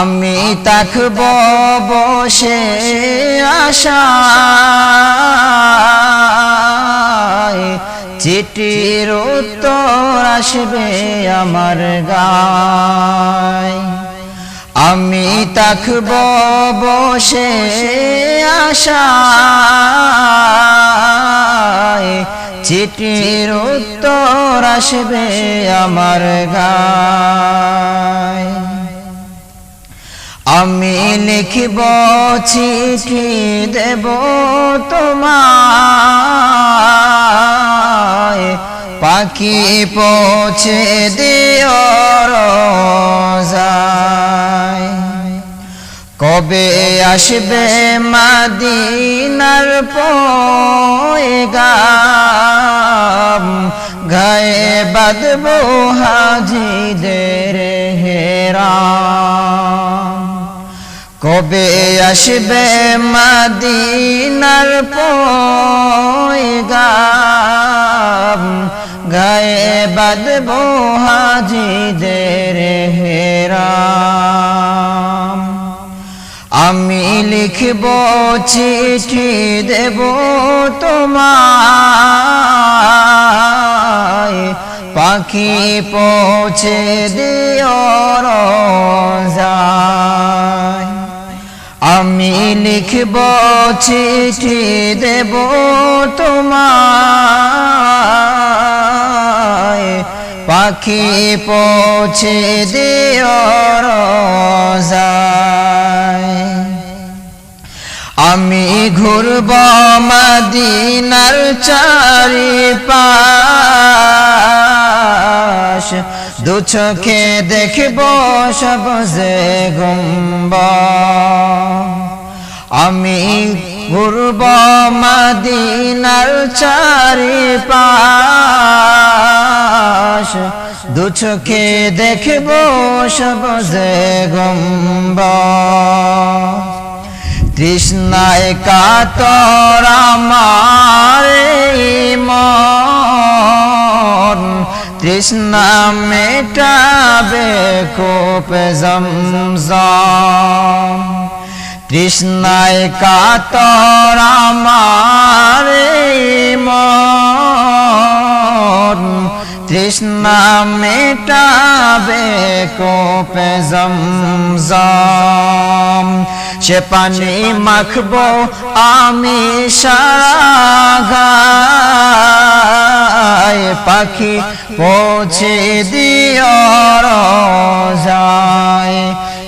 আমি তাকব বসে আশায় চিঠির উত্তর আসবে আমার গায়। আমি তাকব বসে আশায় চিঠির উত্তর আসবে আমার গায়। আমি লিখব চিঠি দেব তোমায়। পাখি পৌঁছে দিও কবে আসবে মাদিনার পয়গাম? গায়ে বাদব হাজিদের হেরাম। কবে আসবে মাদিনার পয়গাম? গায়ে বাদব হাজিদের হেরাম। আমি লিখব চিঠি দেব তোমায়। পাখি পৌঁছে রোজায়। আমি লিখব চিঠি দেব তোমায়। পাখি পৌঁছে দিও রোজায়। আমি ঘুরব মদিনার চারি পাশ দু চোখে দেখব সবজে গুম্ব আমি ঘুরব মদিনার চারি পাশ দু চোখে দেখব সবজে গম্ব। তৃষ্ণায় কাতর আমার মন। তৃষ্ণা মেটাবে কোপ জমজম। তৃষ্ণায় কাতর আমার মন। তৃষ্ণা মেটাবে কোপে জমজম। সে পানি মাখব আমি সারাগায় পাখি পৌঁছে দিও যায়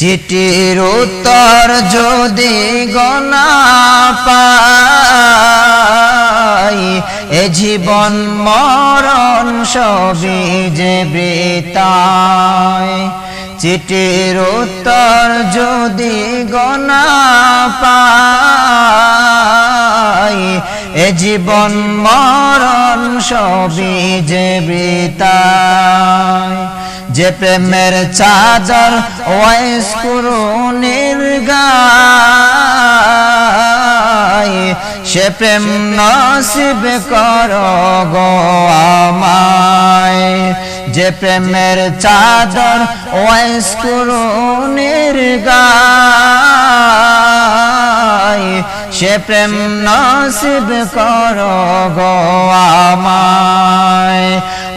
চিঠির উত্তর যদি গনা পাই, এ জীবন মরণ সবই যে বৃতায় চিঠির উত্তর যদি গনা পাই, এ জীবন মরণ সবই যে বৃতায় যে প্রেমের চাদর ওয়াইস করুণের গায়, সে প্রেম নসিব কর গো আমায়। যে প্রেমের চাদর ওয়াইস করুণের গায়, সে প্রেম নসিব কর গো আমায়।